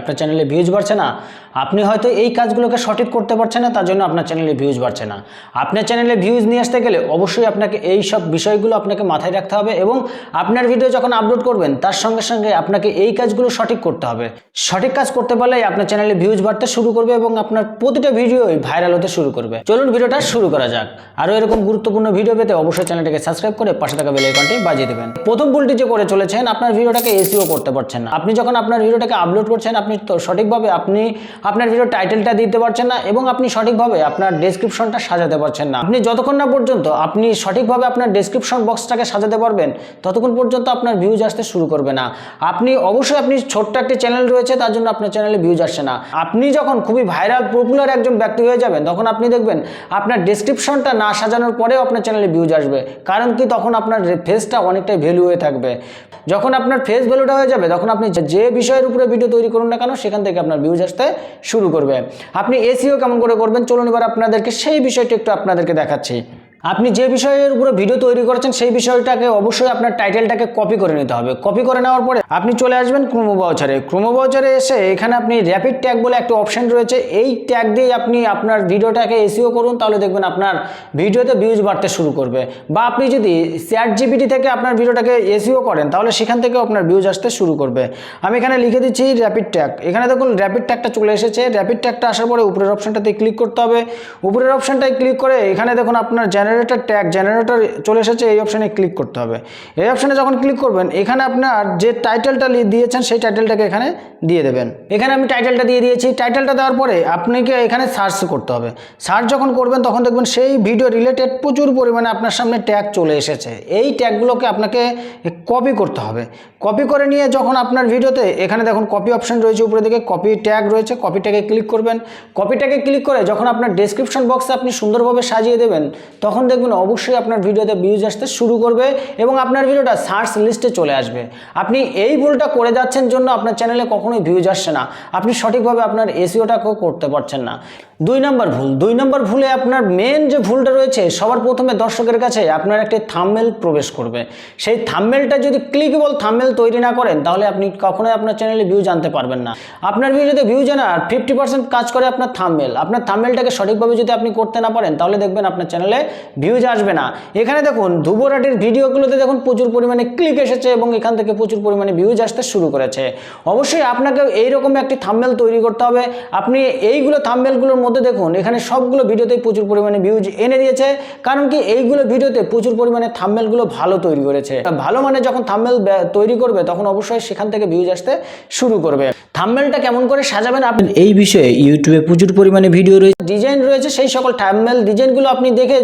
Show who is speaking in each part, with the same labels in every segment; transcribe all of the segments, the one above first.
Speaker 1: আপনার চ্যানেলে ভিউজ বাড়ছে না। আপনি হয়তো এই কাজগুলোকে সঠিক করতে পারছেন না, তার জন্য আপনার চ্যানেলে ভিউজ বাড়ছে না। আপনার চ্যানেলে ভিউজ নিয়ে আসতে গেলে অবশ্যই আপনাকে এই সব বিষয়গুলো আপনাকে মাথায় রাখতে হবে এবং আপনার ভিডিও যখন আপলোড করবেন, তার সঙ্গে সঙ্গে আপনাকে এই কাজগুলো সঠিক করতে হবে। সঠিক কাজ করতে পারলেই আপনার চ্যানেলে ভিউজ বাড়তে শুরু করবে এবং আপনার প্রতিটা ভিডিওই ভাইরাল হতে শুরু করবে। চলুন ভিডিওটা শুরু করা যাক। আরও এরকম গুরুত্বপূর্ণ ভিডিও পেতে অবশ্যই চ্যানেলটাকে সাবস্ক্রাইব করে পাশে থাকা বেল আইকনটি বাজিয়ে দেবেন। প্রথম ভুলটি যে করে চলেছেন, আপনার ভিডিওটাকে এসিও করতে পারছেন না। আপনি যখন আপনার ভিডিওটাকে আপলোড করছেন আপনি তো সঠিকভাবে আপনি আপনার ভিডিও টাইটেলটা দিতে পারছেন না এবং আপনি সঠিকভাবে আপনার ডেসক্রিপশনটা সাজাতে পারছেন না। আপনি যতক্ষণ না পর্যন্ত আপনি সঠিকভাবে আপনার ডেসক্রিপশন বক্সটাকে সাজাতে পারবেন, ততক্ষণ পর্যন্ত আপনার ভিউজ আসতে শুরু করবে না। আপনি অবশ্যই আপনি ছোট্ট একটি চ্যানেল রয়েছে, তার জন্য আপনার চ্যানেলে ভিউজ আসছে না। আপনি যখন খুবই ভাইরাল পপুলার একজন ব্যক্তি হয়ে যাবেন, তখন আপনি দেখবেন আপনার ডেসক্রিপশনটা না সাজানোর পরেও আপনার চ্যানেলে ভিউজ আসবে। কারণ কি? তখন আপনার ফেসটা অনেকটাই ভ্যালু হয়ে থাকবে। যখন আপনার ফেস ভ্যালুটা হয়ে যাবে, তখন আপনি যে- বিষয়ের উপরে ভিডিও তৈরি করুন না কেন সেখান থেকে আপনার ভিউজ আসতে শুরু করবে। আপনি এসিও কেমন করে করবেন? চলুন এবার আপনাদেরকে সেই বিষয়টি একটু আপনাদেরকে দেখাচ্ছি। আপনি যে বিষয়ের উপরে ভিডিও তৈরি করেছেন, সেই বিষয়টাকে অবশ্যই আপনার টাইটেলটাকে কপি করে নিতে হবে। কপি করে নেওয়ার পরে আপনি চলে আসবেন ক্রোমো বাউচারে ক্রোমো এসে এখানে আপনি র্যাপিড ট্যাগ বলে একটা অপশন রয়েছে। এই ট্যাগ দিয়ে আপনি আপনার ভিডিওটাকে এসিও করুন, তাহলে দেখবেন আপনার ভিডিওতে ভিউজ বাড়তে শুরু করবে। বা আপনি যদি চ্যাট জিপিটি থেকে আপনার ভিডিওটাকে এসিও করেন, তাহলে সেখান থেকেও আপনার ভিউজ আসতে শুরু করবে। আমি এখানে লিখে দিচ্ছি র্যাপিড ট্যাগ এখানে দেখুন র্যাপিড ট্যাগটা চলে এসেছে। র্যাপিড ট্যাগটা আসার পরে উপরের অপশনটাতে ক্লিক করতে হবে। উপরের অপশনটায় ক্লিক করে এখানে দেখুন, আপনার জেনারেটর ট্যাগ জেনারেটর চলে এসেছে, এই অপশানে ক্লিক করতে হবে। এই অপশানে যখন ক্লিক করবেন, এখানে আপনার যে টাইটেলটা দিয়েছেন, সেই টাইটেলটাকে এখানে দিয়ে দেবেন। এখানে আমি টাইটেলটা দিয়ে দিয়েছি। টাইটেলটা দেওয়ার পরে আপনাকে এখানে সার্চ করতে হবে। সার্চ যখন করবেন, তখন দেখবেন সেই ভিডিও রিলেটেড প্রচুর পরিমাণে আপনার সামনে ট্যাগ চলে এসেছে। এই ট্যাগগুলোকে আপনাকে কপি করতে হবে। কপি করে নিয়ে যখন আপনার ভিডিওতে এখানে দেখুন কপি অপশন রয়েছে উপরে দিকে কপি ট্যাগ রয়েছে কপি ট্যাগে ক্লিক করবেন। কপি ট্যাগে ক্লিক করে যখন আপনার ডেসক্রিপশন বক্সে আপনি সুন্দরভাবে সাজিয়ে দেবেন, তখন দেখবেন অবশ্যই আপনার ভিডিওতে ভিউজ আসতে শুরু করবে এবং আপনার ভিডিওটা সার্চ লিস্টে চলে আসবে। আপনি এই ভুলটা করে যাচ্ছেন জন্য আপনার চ্যানেলে কখনোই ভিউজ আসছে না। আপনি সঠিকভাবে আপনার এসিওটাকেও করতে পারছেন না। দুই নম্বর ভুল। দুই নম্বর ভুলে আপনার মেন যে ভুলটা রয়েছে, সবার প্রথমে দর্শকের কাছে আপনার একটি থাম্মেল প্রবেশ করবে। সেই থাম্মেলটা যদি ক্লিকেবল থাম্মেল তৈরি না করেন, তাহলে আপনি কখনোই আপনার চ্যানেলে ভিউ জানতে পারবেন না। আপনার ভিডিওতে ভিউজ আনার ফিফটি পার্সেন্ট কাজ করে আপনার থাম্মেল আপনার থাম্মেলটাকে সঠিকভাবে যদি আপনি করতে না পারেন, তাহলে দেখবেন আপনার চ্যানেলে ভিউজ আসবে না। এখানে দেখুন, ধুবরাটির ভিডিওগুলোতে দেখুন প্রচুর পরিমাণে ক্লিক এসেছে এবং এখান থেকে প্রচুর পরিমাণে ভিউজ আসতে শুরু করেছে। অবশ্যই আপনাকে এইরকম একটি থাম্মেল তৈরি করতে হবে। আপনি এইগুলো থাম্মেলগুলোর মধ্যে দেখুন, এখানে সবগুলো ভিডিওতে প্রচুর পরিমাণে ভিউজ এনে দিয়েছে। কারণ কি, এইগুলো ভিডিওতে প্রচুর পরিমাণে থাম্মেলগুলো ভালো তৈরি করেছে। ভালো মানে যখন থাম্মেল তৈরি করবে, তখন অবশ্যই সেখান থেকে ভিউজ আসতে শুরু করবে। থাম্মেলটা কেমন করে সাজাবেন আপনি? এই বিষয়ে ইউটিউবে প্রচুর পরিমাণে ভিডিও রয়েছে ডিজাইন রয়েছে, সেই সকল থাম্মেল ডিজাইনগুলো আপনি দেখে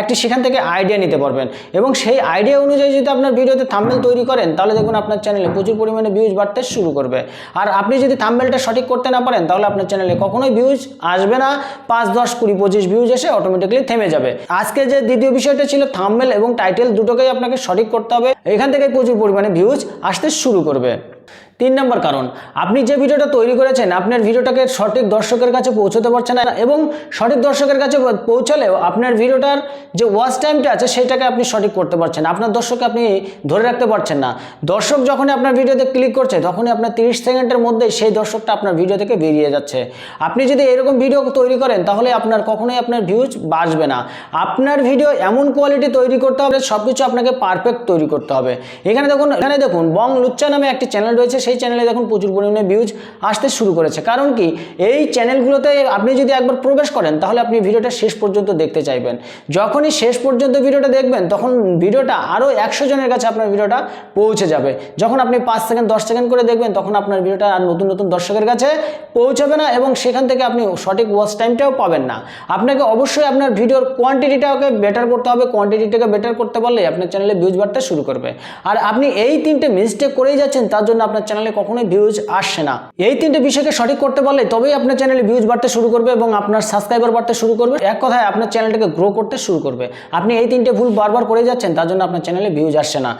Speaker 1: একটি সেখান থেকে আইডিয়া নিতে পারবেন। এবং সেই আইডিয়া অনুযায়ী যদি আপনার ভিডিওতে থাম্মেল তৈরি করেন, তাহলে দেখুন আপনার চ্যানেলে প্রচুর পরিমাণে ভিউজ বাড়তে শুরু করবে। আর আপনি যদি থাম্মেলটা সঠিক করতে না পারেন, তাহলে আপনার চ্যানেলে কখনোই ভিউজ আসবে না। পাঁচ, দশ, কুড়ি, পঁচিশ ভিউজ এসে অটোমেটিকলি থেমে যাবে। আজকে যে দ্বিতীয় বিষয়টা ছিল থাম্মেল এবং টাইটেল দুটোকেই আপনাকে সঠিক করতে হবে। এখান থেকে প্রচুর পরিমাণে ভিউজ আসতে শুরু করবে। তিন নম্বর কারণ, আপনি যে ভিডিওটা তৈরি করেছেন, আপনার ভিডিওটাকে সঠিক দর্শকের কাছে পৌঁছতে পারছেন না এবং সঠিক দর্শকের কাছে পৌঁছালেও আপনার ভিডিওটার যে ওয়াচ টাইমটা আছে সেটাকে আপনি সঠিক করতে পারছেন আপনার দর্শককে আপনি ধরে রাখতে পারছেন না। দর্শক যখনই আপনার ভিডিওতে ক্লিক করছে, তখনই আপনার তিরিশ সেকেন্ডের মধ্যে সেই দর্শকটা আপনার ভিডিও থেকে বেরিয়ে যাচ্ছে। আপনি যদি এরকম ভিডিও তৈরি করেন, তাহলে আপনার কখনোই আপনার ভিউজ বাঁচবে না। আপনার ভিডিও এমন কোয়ালিটি তৈরি করতে হবে সব কিছু আপনাকে পারফেক্ট তৈরি করতে হবে। এখানে দেখুন এখানে দেখুন, বং লুচ্চা নামে একটি চ্যানেল রয়েছে সেই চ্যানেলে দেখুন প্রচুর পরিমাণে ভিউজ আসতে শুরু করেছে। কারণ কি? এই চ্যানেলগুলোতে আপনি যদি একবার প্রবেশ করেন, তাহলে আপনি ভিডিওটা শেষ পর্যন্ত দেখতে চাইবেন। যখনই শেষ পর্যন্ত ভিডিওটা দেখবেন, তখন ভিডিওটা আরও একশো জনের কাছে আপনার ভিডিওটা পৌঁছে যাবে। যখন আপনি পাঁচ সেকেন্ড দশ সেকেন্ড করে দেখবেন, তখন আপনার ভিডিওটা আর নতুন নতুন দর্শকের কাছে পৌঁছাবে না এবং সেখান থেকে আপনি সঠিক ওয়াচ টাইমটাও পাবেন না। আপনাকে অবশ্যই আপনার ভিডিওর কোয়ান্টিটিটাকে বেটার করতে হবে। কোয়ান্টিটিটাকে বেটার করতে পারলে আপনার চ্যানেলে ভিউজ বাড়তে শুরু করবে। আর আপনি এই তিনটে মিস্টেক করেই যাচ্ছেন, তার জন্য আপনার চ্যানেলে কখনোই ভিউজ আসছে না। এই তিনটে বিষয়কে সঠিক করতে পারলে তবেই আপনার চ্যানেলে ভিউজ বাড়তে শুরু করবে এবং আপনার সাবস্ক্রাইবার বাড়তে শুরু করবে। এক কথায় আপনার চ্যানেলটাকে গ্রো করতে শুরু করবে। আপনি এই তিনটে ভুল বারবার করে যাচ্ছেন, তার জন্য আপনার চ্যানেলে ভিউজ আসছে না।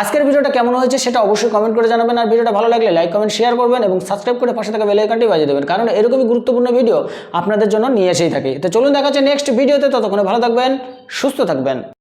Speaker 1: আজকের ভিডিওটা কেমন হয়েছে সেটা অবশ্যই কমেন্ট করে জানাবেন। আর ভিডিওটা ভালো লাগলে লাইক কমেন্ট শেয়ার করবেন এবং সাবস্ক্রাইব করে পাশে থাকা বেল আইকনটি বাজিয়ে দেবেন। কারণ এরকমই গুরুত্বপূর্ণ ভিডিও আপনাদের জন্য নিয়ে এসেই থাকি। তো চলুন দেখা হচ্ছে নেক্সট ভিডিওতে ততক্ষণে ভালো থাকবেন, সুস্থ থাকবেন।